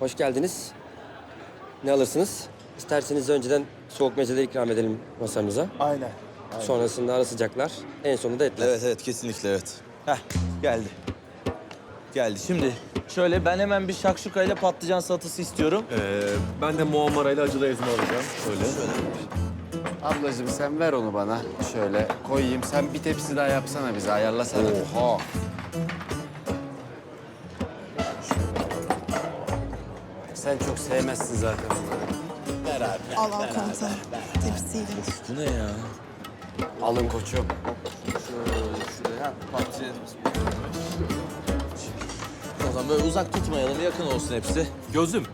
Hoş geldiniz. Ne alırsınız? İsterseniz önceden soğuk mezeler ikram edelim masamıza. Aynen. Sonrasında ara sıcaklar. En sonunda etler. Evet evet kesinlikle evet. Heh geldi. Geldi şimdi. Şöyle ben hemen bir şakşukayla patlıcan salatası istiyorum. Ee, ben de muammarayla acılı ezme alacağım. Şöyle. Ablacığım sen ver onu bana. Şöyle koyayım. Sen bir tepsi daha yapsana bize. Ayarlasana. Oha. Sen çok sevmezsin zaten bunları. Al al komutanım. Tepsiyle. Bu ne ya? Alın koçum. O zaman böyle uzak tutmayalım yakın olsun hepsi. Gözüm,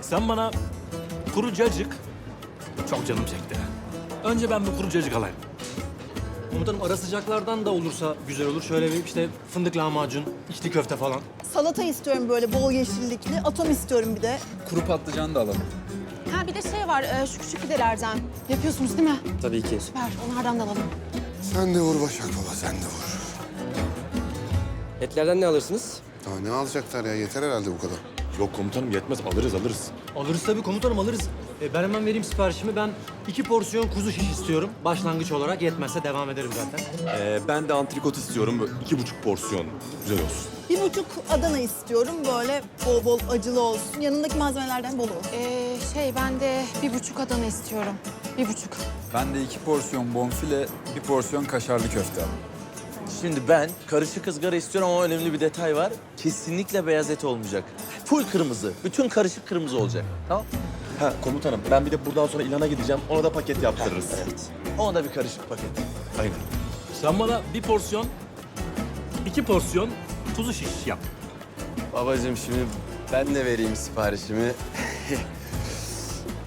sen bana kuru cacık çok canım çekti. Önce ben bir kuru cacık alayım. Komutanım ara sıcaklardan da olursa güzel olur. Şöyle bir işte fındık lahmacun, içli köfte falan. Salata istiyorum böyle bol yeşillikli. Atom istiyorum bir de. Kuru patlıcan da alalım. Ha bir de şey var, e, şu küçük pidelerden. Yapıyorsunuz değil mi? Tabii ki. Süper, onlardan da alalım. Sen de vur Başak Baba, sen de vur. Etlerden ne alırsınız? Daha ne alacaklar ya? Yeter herhalde bu kadar. Yok komutanım yetmez alırız alırız. Alırız tabii komutanım alırız. E, ben hemen vereyim siparişimi. Ben iki porsiyon kuzu şiş istiyorum. Başlangıç olarak yetmezse devam ederim zaten. Ee, ben de antrikot istiyorum. Böyle iki buçuk porsiyon. Güzel olsun. Bir buçuk Adana istiyorum böyle bol bol acılı olsun. Yanındaki malzemelerden bol olsun. Ee, şey ben de bir buçuk Adana istiyorum. Bir buçuk. Ben de iki porsiyon bonfile, bir porsiyon kaşarlı köfte alayım. Şimdi ben karışık ızgara istiyorum ama önemli bir detay var. Kesinlikle beyaz et olmayacak. Full kırmızı. Bütün karışık kırmızı olacak. Tamam? Ha komutanım ben bir de buradan sonra ilana gideceğim. Ona da paket yaptırırız. Evet. Ona da bir karışık paket. Aynen. Sen bana bir porsiyon, iki porsiyon kuzu şiş yap. Babacığım şimdi ben de vereyim siparişimi.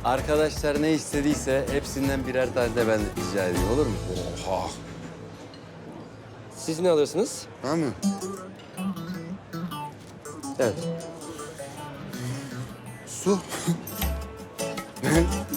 Arkadaşlar ne istediyse hepsinden birer tane de ben rica edeyim olur mu? Oha. Siz ne alırsınız? Ben mi? Evet. Su.